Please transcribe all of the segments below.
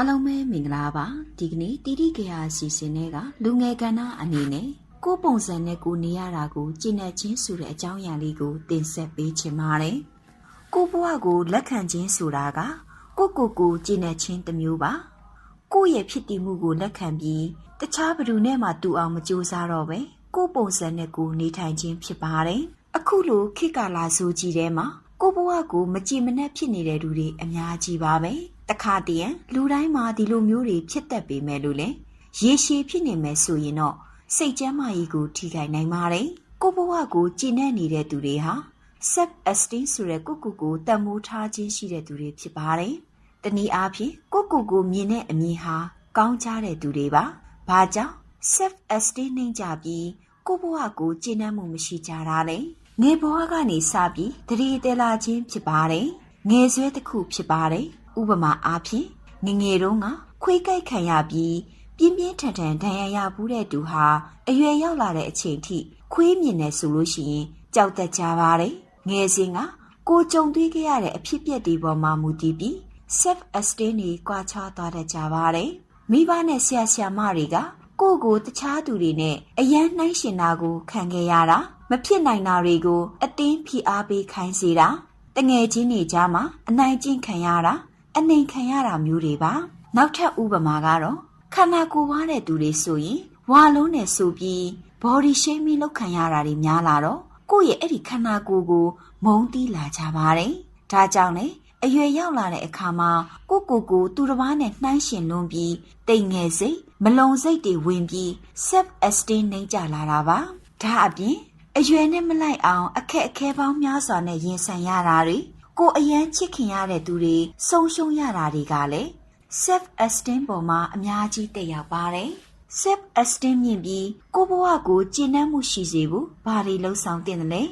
အားလုံးပဲမင်္ဂလာပါဒီကနေ့တီတီကေယာအစီအစဉ်တွေကလူငယ်ကဏ္ဍအနေနဲ့ကိုယ်ပုံစံနဲ့ကိုနေရတာကိုကျင့်တဲ့ချင်းဆိုတဲ့အကြောင်းအရာလေးကိုတင်ဆက်ပေးချင်ပါတယ်ကိုဘဝကိုလက်ခံခြင်းဆိုတာကကိုကိုကိုကျင့်တဲ့ချင်းတစ်မျိုးပါကိုယ့်ရဲ့ဖြစ်တည်မှုကိုလက်ခံပြီးတခြားဘယ်သူနဲ့မှတူအောင်မကြိုးစားတော့ပဲကိုယ်ပုံစံနဲ့ကိုနေထိုင်ခြင်းဖြစ်ပါတယ်အခုလိုခေတ်ကာလဆိုကြီးထဲမှာကိုဘဝကိုမကြည်မနှက်ဖြစ်နေတဲ့လူတွေအများကြီးပါပဲ တခါတည်းရန်လူတိုင်းမှာဒီလိုမျိုးတွေဖြစ်တတ်ပေမဲ့လို့လေရေရှည်ဖြစ်နေမယ်ဆိုရင်တော့စိတ်ကျမ်းမာရေးကိုထိခိုက်နိုင်ပါတယ်ကိုဘဝကိုကြည်နပ်နေတဲ့သူတွေဟာ self esteem ဆိုတဲ့ကိုကိုကိုတန်မိုးထားခြင်းရှိတဲ့သူတွေဖြစ်ပါတယ်တနည်းအားဖြင့်ကိုကိုကိုမြင်တဲ့အမြင်ဟာကောင်းကြတဲ့သူတွေပါဘာကြောင့် self esteem နှိမ့်ကြပြီးကိုဘဝကိုကြည်နပ်မှုမရှိကြတာလေငယ်ဘဝကနေစပြီးတတိတဲလာခြင်းဖြစ်ပါတယ်။ငယ်ဆွဲတစ်ခုဖြစ်ပါတယ်။ ဥပမာအားဖြင့်ငယ်ငယ်တုန်းကခွေးကိုက်ခံရပြီးပြင်းပြင်းထန်ထန်ဒဏ်ရာရဘူးတဲ့သူဟာအရွယ်ရောက်လာတဲ့အချိန်ထိခွေးမြင်နေဆိုလို့ရှိရင်ကြောက်တတ်ကြပါတယ်။ငယ်စဉ်ကကိုကြုံတွေ့ခဲ့ရတဲ့အဖြစ်အပျက်တွေပေါ်မှာမူတည်ပြီး self esteem တွေကွာခြားသွားတတ်ကြပါတယ်။မိဘနဲ့ဆရာဆရာမတွေကကိုယ့်ကိုတခြားသူတွေနဲ့အယမ်းနှိုင်းရှင်တာကိုခံခဲ့ရတာမဖြစ်နိုင်တာတွေကို အတင်းဖိအားပေးခိုင်းစေတာတငယ်ချင်းတွေကြားမှာအနိုင်ကျင့်ခံရတာ အနှိမ်ခံရတာမျိုးတွေပါနောက်ထပ်ဥပမာကတော့ခန္ဓာကိုယ်ဝါတဲ့သူတွေဆိုရင်ဝါလုံးနဲ့ဆိုပြီး body shaming လုပ်ခံရတာတွေများလာတော့ကိုယ့်ရဲ့အဲ့ဒီခန္ဓာကိုယ်ကို မုန်းတီးလာကြပါတယ်ဒါကြောင့်လေအရွယ်ရောက်လာတဲ့အခါမှာကိုကိုကိုသူတစ်ပါးနဲ့နှိုင်းရှင်လွန်ပြီးတိမ်ငယ်စိတ်မလုံစိတ်တွေဝင်ပြီး self esteem နှိမ့်ကြလာတာပါဒါအပြင်အရွယ်နဲ့မလိုက်အောင်အခက်အခဲပေါင်းများစွာနဲ့ရင်ဆိုင်ရတာတွေ ကိုအယမ်းချစ်ခင်ရတဲ့သူတွေဆုံးရှုံးရတာတွေကလည်း self esteem ပေါ်မှာအများကြီးတက်ရောက်ပါတယ် self esteem မြင့်ပြီးကိုယ့်ဘဝကိုကျင့်နှံ့မှုရှိစေဖို့ဘာတွေလှုံ့ဆော်တင်တယ်လဲ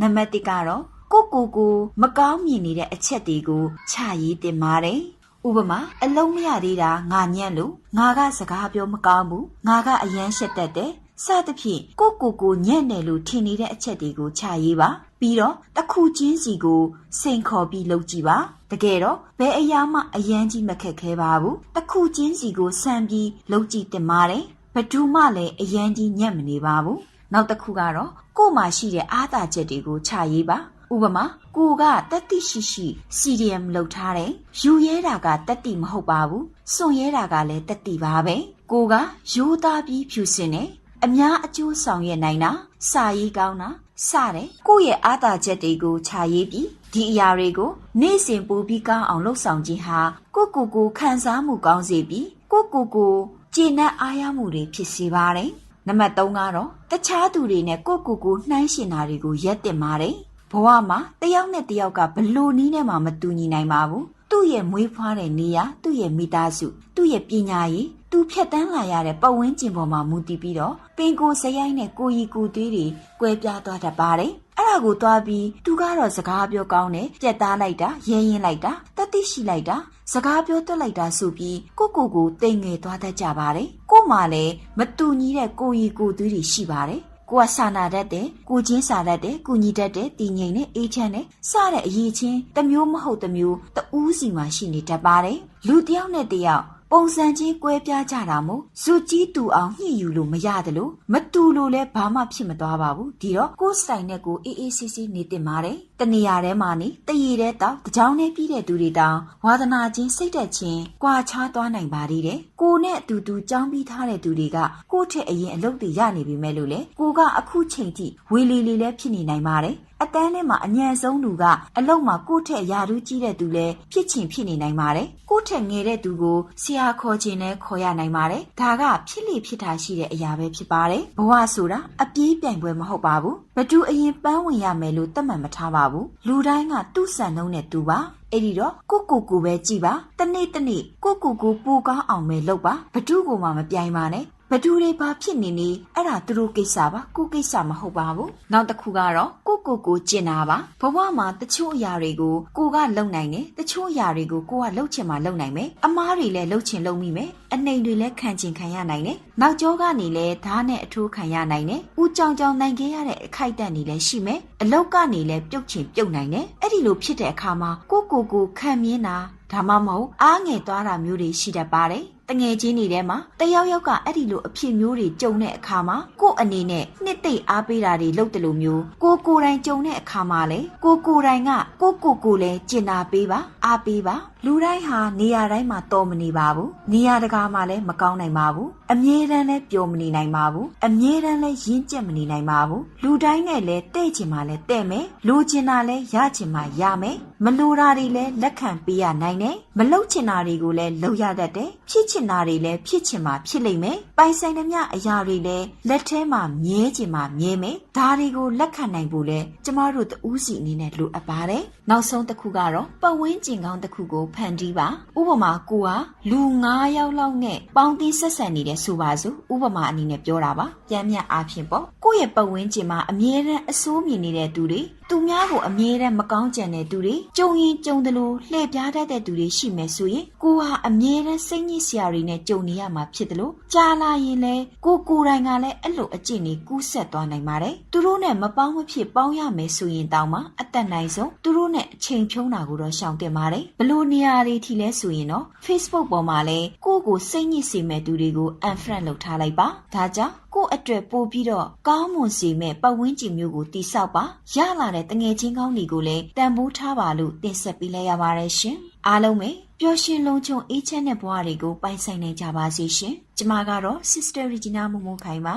နံပါတ်1ကတော့ကိုယ့်ကိုယ်ကိုမကောင်းမြင်နေတဲ့အချက်တွေကိုခြာရေးတင်ပါတယ်ဥပမာအလုံးမရသေးတာငါညံ့လို့ငါကစကားပြောမကောင်းဘူးငါကအယမ်းရှက်တတ်တယ်စသဖြင့်ကိုကိုကိုညံ့တယ်လို့ထင်နေတဲ့အချက်တွေကိုခြာရေးပါ ပြီးတော့တစ်ခုချင်းစီကိုစိန်ခေါ်ပြီးလုပ်ကြည့်ပါတကယ်တော့ဘယ်အရာမှအယမ်းကြီးမခက်ခဲပါဘူးတစ်ခုချင်းစီကိုစမ်းပြီးလုပ်ကြည့်တင်ပါတယ်ဘယ်သူမှလည်းအယမ်းကြီးညံ့မနေပါဘူးနောက်တစ်ခုကတော့ကို့မှာရှိတဲ့အားသာချက်တွေကိုခြာရေးပါဥပမာကိုကတက်တိရှိရှိ CDM လောက်ထားတယ်ယူရဲတာကတက်တိမဟုတ်ပါဘူးစွန်ရဲတာကလည်းတက်တိပါပဲကိုကရိုးသားပြီးဖြူစင်တယ်အများအကျိုးဆောင်ရနိုင်တာစာရေးကောင်းတာ စတဲ့ကိုယ့်ရဲ့အားသာချက်တွေကိုခြာရေးပြီးဒီအရာတွေကိုနေ့စဉ်ပိုပြီးကောင်းအောင်လှုပ်ဆောင်ခြင်းဟာကိုယ့်ကိုယ်ကိုခံစားမှုကောင်းစေပြီးကိုယ့်ကိုယ်ကိုကျေနပ်အားရမှုတွေဖြစ်စေပါတယ်နံပါတ်3ကတော့တခြားသူတွေနဲ့ကိုယ့်ကိုယ်ကိုနှိုင်းယှဉ်တာတွေကိုရပ်တင်ပါတယ်ဘဝမှာတယောက်နဲ့တယောက်ကဘလို့နည်းနဲ့မှမတူညီနိုင်ပါဘူး သူ့ရဲ့မွေးဖွားတဲ့နေရာသူ့ရဲ့မိသားစုသူ့ရဲ့ပညာရေးသူဖြတ်တန်းလာရတဲ့ပတ်ဝန်းကျင်ပေါ်မှာမူတည်ပြီးတော့ပင်ကိုယ်စရိုက်နဲ့ကိုရီကိုသွေးတွေကွဲပြားသွားတတ်ပါတယ်အဲ့ဒါကိုသွားပြီးသူကတော့စကားပြောကောင်းတယ်ပြက်သားလိုက်တာရဲရင်လိုက်တာတတိရှိလိုက်တာစကားပြောတွက်လိုက်တာဆိုပြီးကိုကိုကိုတိမ်ငယ်သွားတတ်ကြပါတယ်ကို့မှာလည်းမတူညီတဲ့ကိုရီကိုသွေးတွေရှိပါတယ် ကိုကစာနာတတ်တယ်ကိုချင်းစာတတ်တယ်ကုညီတတ်တယ်တည်ငြိမ်တဲ့အေးချမ်းတဲ့စတဲ့အရေးချင်းတစ်မျိုးမဟုတ်တစ်မျိုးတူးစီမှာရှိနေတတ်ပါတယ်လူတစ်ယောက်နဲ့တစ်ယောက် ပုံစံချင်းကွဲပြားကြတာမို့ဇွတ်ကြီးတူအောင်ညှိယူလို့မရတယ်လို့မတူလို့လည်းဘာမှဖြစ်မသွားပါဘူးဒီတော့ကိုယ်စတိုင်နဲ့ကိုအေးအေးဆေးဆေးနေတင်ပါတယ်တနေရာထဲမှာနေတရေတဲ့တောက်တကြောင်နဲ့ပြီးတဲ့သူတွေတောင်ဝါသနာချင်းစိတ်သက်ချင်းကြွာချားသွားနိုင်ပါသေးတယ်ကိုနဲ့အတူတူကြောင်းပြီးထားတဲ့သူတွေကကိုယ့်ထက်အရင်အလုပ်တွေရနေပြီမဲ့လို့လေကိုကအခုချိန်ထိဝေလီလီလည်းဖြစ်နေနိုင်ပါတယ်အတန်းထဲမှာအညံဆုံးလူကအလောက်မှာကိုယ့်ထက်ယာတူးကြီးတဲ့သူလည်းဖြစ်ချင်ဖြစ်နေနိုင်ပါတယ်။ကိုယ့်ထက်ငယ်တဲ့သူကိုဆရာခေါ်ခြင်းနဲ့ခေါ်ရနိုင်ပါတယ်။ဒါကဖြစ်လေဖြစ်တာရှိတဲ့အရာပဲဖြစ်ပါတယ်။ဘဝဆိုတာအပြေးပြိုင်ပွဲမဟုတ်ပါဘူး။ဘသူအရင်ပန်းဝင်ရမယ်လို့သတ်မှတ်မထားပါဘူး။လူတိုင်းကသူ့စံနှုန်းနဲ့သူပါ။အဲ့ဒီတော့ကိုကိုကိုပဲကြည်ပါတနေ့တနေ့ကိုကိုကိုပူကောင်းအောင်ပဲလုပ်ပါဘသူကိုမှမပြိုင်ပါနဲ့ ဘသူတွေဘာဖြစ်နေနေအဲ့ဒါသူတို့ကိစ္စပါကိုကိစ္စမဟုတ်ပါဘူးနောက်တစ်ခုကတော့ကိုကိုကိုကျင်တာပါဘဝမှာတချို့အရာတွေကိုကိုကလုံနိုင်တယ်တချို့အရာတွေကိုကိုကလှုပ်ချင်မှလှုပ်နိုင်မယ်အမားတွေလည်းလှုပ်ချင်လှုပ်မိမယ်အနှိမ်တွေလည်းခံချင်ခံရနိုင်တယ်နောက်ကျောကနေလည်းဓာတ်နဲ့အထိုးခံရနိုင်တယ်ဦးကြောင်ကြောင်နိုင်ခဲ့ရတဲ့အခိုက်အတန့်တွေလည်းရှိမယ်အလောက်ကနေလည်းပြုတ်ချင်ပြုတ်နိုင်တယ်အဲ့ဒီလိုဖြစ်တဲ့အခါမှာကိုကိုကိုခံမြင်တာဒါမှမဟုတ်အားငယ်သွားတာမျိုးတွေရှိတတ်ပါတယ်တငယ်ချင်းတွေထဲမှာတယောက်ယောက်ကအဲ့ဒီလိုအဖြစ်မျိုးတွေကြုံတဲ့အခါမှာကို့အနေနဲ့နှစ်သိမ့်အားပေးတာတွေလုပ်တယ်လို့မျိုးကိုကိုယ်တိုင်ကြုံတဲ့အခါမှာလေကိုကိုယ်တိုင်ကကိုကိုကိုလည်းကျင်နာပေးပါအားပေးပါလူတိုင်းဟာနေရာတိုင်းမှာတော်မနေပါဘူးနေရာတကာမှာလည်းမကောင်းနိုင်ပါဘူးအမြဲတမ်းလည်းပျော်မနေနိုင်ပါဘူးအမြဲတမ်းလည်းရင်းကျက်မနေနိုင်ပါဘူးလူတိုင်းနဲ့လည်းတဲ့ချင်မှလည်းတဲ့မယ်လိုချင်တာလည်းရချင်မှရမယ်မလိုတာတွေလည်းလက်ခံပေးရနိုင်တယ်မလုပ်ချင်တာတွေကိုလည်းလုပ်ရတတ်တယ်ဖြစ်ချင်တာတွေလည်းဖြစ်ချင်မှဖြစ်လိမ့်မယ်ပိုင်ဆိုင်သမျှအရာတွေလည်းလက်ထဲမှာမြဲချင်မှမြဲမယ်ဒါတွေကိုလက်ခံနိုင်ဖို့လဲကျမတို့တူးစီအနေနဲ့လိုအပ်ပါတယ်နောက်ဆုံးတစ်ခုကတော့ပတ်ဝန်းကျင်ကောင်းတစ်ခုကိုဖန်တီးပါဥပမာကိုဟာလူ9ယောက်လောက်နဲ့ပေါင်းသင်းဆက်ဆံနေတဲ့ဆိုပါစို့ဥပမာအနေနဲ့ပြောတာပါပြန်မြတ်အားဖြင့်ပေါ့ကိုယ့်ရဲ့ပတ်ဝန်းကျင်မှာအမြဲတမ်းအဆိုးမြင်နေတဲ့သူတွေသူများကိုအမြဲတမ်းမကောင်းကြံတဲ့သူတွေကြုံရင်ကြုံတယ်လို့လှည့်ပြားတတ်တဲ့သူတွေရှိမယ်ဆိုရင်ကိုဟာအမြဲတမ်းစိတ်ညစ်စရာတွေနဲ့ကြုံနေရမှာဖြစ်တယ်လို့ကြားလာရင်လဲကိုကိုယ်တိုင်ကလည်းအဲ့လိုအကျင့်တွေကူးဆက်သွားနိုင်ပါတယ်သူတို့နဲ့မပေါင်းမဖြစ်ပေါင်းရမယ်ဆိုရင်တောင်မှအသက်နိုင်ဆုံးသူတို့နဲ့အချိန်ဖြုံးတာကိုတော့ရှောင်တင်ပါတယ်ဘလို့နေရာတွေထိလဲဆိုရင်တော့ Facebook ပေါ်မှာလဲကိုယ့်ကိုစိတ်ညစ်စေမဲ့သူတွေကို unfriend လုပ်ထားလိုက်ပါဒါကြောင့် ကိုယ့်အတွက်ပို့ပြီးတော့ကောင်းမွန်စေမဲ့ပတ်ဝန်းကျင်မျိုးကိုတိဆောက်ပါရလာတဲ့တငယ်ချင်းကောင်းတွေကိုလည်းတန်ဖိုးထားပါလို့တင်ဆက်ပေးလိုက်ရပါတယ်ရှင်အားလုံးပဲပျော်ရွှင်လုံခြုံအေးချမ်းတဲ့ဘဝတွေကိုပိုင်ဆိုင်နိုင်ကြပါစေရှင်ကျမကတော့ Sister Regina မမိုးခိုင်ပါ